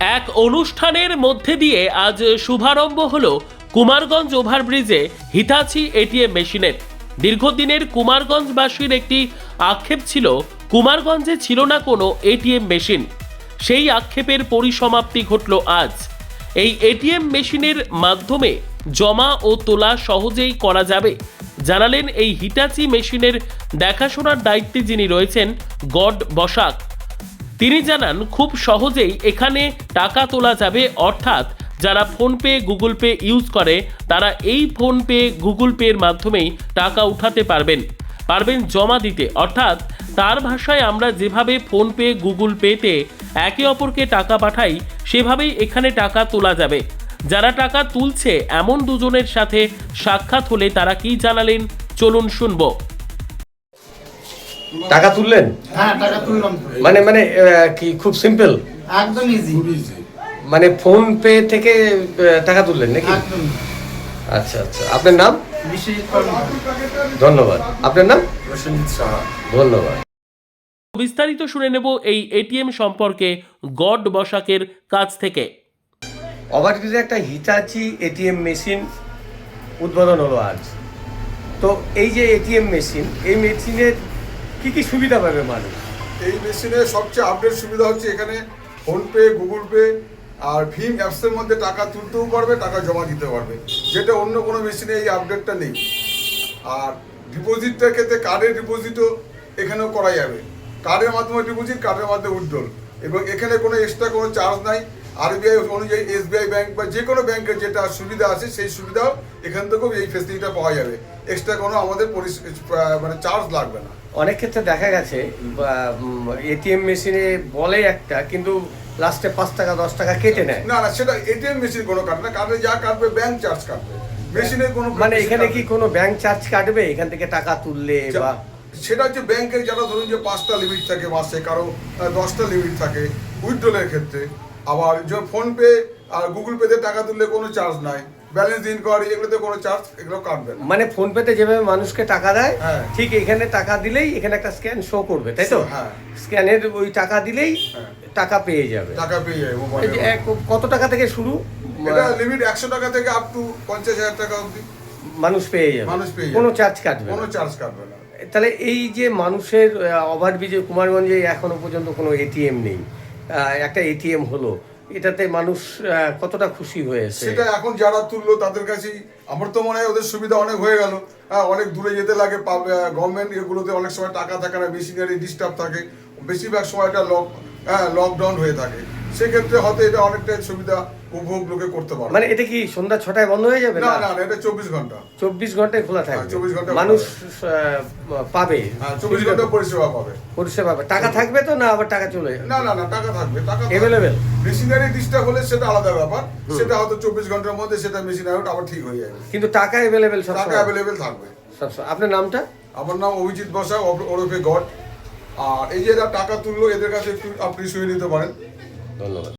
এক অনুষ্ঠানের মধ্যে দিয়ে আজ শুভারম্ভ হল কুমারগঞ্জ ওভারব্রিজে হিতাচি এটিএম মেশিনের। দীর্ঘদিনের কুমারগঞ্জবাসীর একটি আক্ষেপ ছিল, কুমারগঞ্জে ছিল না কোনো এটিএম মেশিন। সেই আক্ষেপের পরিসমাপ্তি ঘটল আজ। এই এটিএম মেশিনের মাধ্যমে জমা ও তোলা সহজেই করা যাবে। জানালেন এই হিটাচি মেশিনের দেখাশোনার দায়িত্বে যিনি রয়েছেন গড বসাক। তিনি জানান, খুব সহজেই এখানে টাকা তোলা যাবে। অর্থাৎ যারা ফোনপে, গুগল পে ইউজ করে, তারা এই ফোনপে, গুগল পের মাধ্যমেই টাকা উঠাতে পারবেন। পারবেন জমা দিতে। অর্থাৎ তার ভাষায় আমরা যেভাবে ফোনপে, গুগল পেতে একে অপরকে টাকা পাঠাই, সেভাবেই এখানে টাকা তোলা যাবে। যারা টাকা তুলছে, এমন দুজনের সাথে সাক্ষাৎ হলে তারা কি জানালেন? চলুন শুনব। টাকা তুললেন? হ্যাঁ টাকা তুললাম। মানে মানে কি খুব সিম্পল একদম ইজি মানে ফোন পে থেকে টাকা তুললেন নাকি? আচ্ছা আচ্ছা। আপনার নাম? ধন্যবাদ। আপনার নাম? ধন্যবাদ। বিস্তারিত শুনে নেব এই এটিএম সম্পর্কে গড বসাকের কাছ থেকে। ওভারব্রিজে একটা হিটাচি এটিএম মেশিন উদ্বোধন হলো আজ। তো এই যে এটিএম মেশিন এই মেশিনের কি কি সুবিধা পাবে মানুষ? এই মেশিনে সবচেয়ে আপডেট সুবিধা হচ্ছে এখানে ফোনপে, গুগল পে আর ভীম অ্যাপসের মধ্যে টাকা তুলতেও পারবে, টাকা জমা দিতে পারবে। যেটা অন্য কোনো মেশিনে এই আপডেটটা নেই। আর ডিপোজিটটার ক্ষেত্রে কার্ডের ডিপোজিটও এখানেও করা যাবে। কার্ডের মাধ্যমে ডিপোজিট কার্ডের মাধ্যমে উইথড্রল এবং এখানে কোনো এক্সট্রা কোনো চার্জ নাই। আরবিআই অনুযায়ী এসবিআই ব্যাংক বা যে কোনো ব্যাংকের যেটা সুবিধা আছে, সেই সুবিধাও এখান থেকেও এই ফেসিলিটিটা পাওয়া যাবে। এক্সট্রা কোনো আমাদের মানে চার্জ লাগবে না। অনেক ক্ষেত্রে দেখা গেছে এটিএম মেশিনে বলে একটা কিন্তু লাস্টে পাঁচ টাকা দশ টাকা কেটে নেয়। না না সেটা এটিএম মেশিন কোনো কাটবে না কাটবে যা কাটবে ব্যাংক চার্জ কাটবে। মেশিনের কোনো মানে এখানে কি কোনো ব্যাংক চার্জ কাটবে? এখান থেকে টাকা তুললে বা সেটা হচ্ছে ব্যাংকের যারা ধরুন যে পাঁচটা লিমিট থাকে মাসে কারও দশটা লিমিট থাকে উইথড্রলের ক্ষেত্রে। আবার যে ফোনপে আর গুগল পেতে টাকা তুললে কোনো চার্জ নাই। ব্যালেন্স ইনকোয়ারি এগুলোতে কোনো চার্জ এগুলো কাটবে না। মানে ফোন পেতে যেভাবে মানুষকে টাকা দেয় হ্যাঁ। ঠিক এখানে টাকা দিলেই এখানে একটা স্ক্যান শো করবে তাই তো? হ্যাঁ। স্ক্যানের ওই টাকা দিলেই হ্যাঁ। টাকা পেয়ে যাবে। টাকা পেয়ে যাবে কত টাকা থেকে শুরু? এটা লিমিট একশো টাকা থেকে আপ টু পঞ্চাশ হাজার টাকা অবধি। মানুষ পেয়ে যাবে। মানুষ পেয়ে কোনো চার্জ কাটবে কোনো চার্জ কাটবে না। তাহলে এই যে মানুষের ওভারব্রিজে কুমারগঞ্জে এখনও পর্যন্ত কোনো এটিএম নেই একটা এটিএম হলো এটাতে মানুষ কতটা খুশি হয়েছে? সেটা এখন যারা তুললো তাদের কাছেই, আমার তো মনে হয় ওদের সুবিধা অনেক হয়ে গেল। হ্যাঁ অনেক দূরে যেতে লাগে গভর্নমেন্ট এগুলোতে অনেক সময় টাকা থাকে না মেশিনারি ডিস্টার্ব থাকে। বেশিরভাগ সময়টা লক হ্যাঁ লকডাউন হয়ে থাকে। সেক্ষেত্রে হয়তো এটা অনেকটাই সুবিধা উপভোগ লোকে করতে পারে মানে এটা কি সন্ধ্যা ছটায় বন্ধ হয়ে যাবে? না না। না এটা চব্বিশ ঘণ্টা। চব্বিশ ঘন্টায় খোলা থাকবে। হ্যাঁ, 24 ঘণ্টা মানুষ পাবে। হ্যাঁ চব্বিশ ঘণ্টা পরিষেবা পাবে। পরিষেবা পাবে। টাকা থাকবে তো না আবার টাকা চলে না না না টাকা থাকবে টাকা Available? মেশিনারি ডিস্টার্ব হলে সেটা আলাদা ব্যাপার। সেটা হয়তো চব্বিশ ঘণ্টার মধ্যে সেটা মেশিনারি আবার ঠিক হয়ে যাবে। কিন্তু টাকা অ্যাভেলেবেল সব টাকা অ্যাভেলেবেল থাকবে। আপনার নামটা? আমার নাম অভিজিৎ বসা ওরফে গড। আর এই যে টাকা তুললো এদের কাছে একটু আপনি শুয়ে নিতে পারেন। ধন্যবাদ।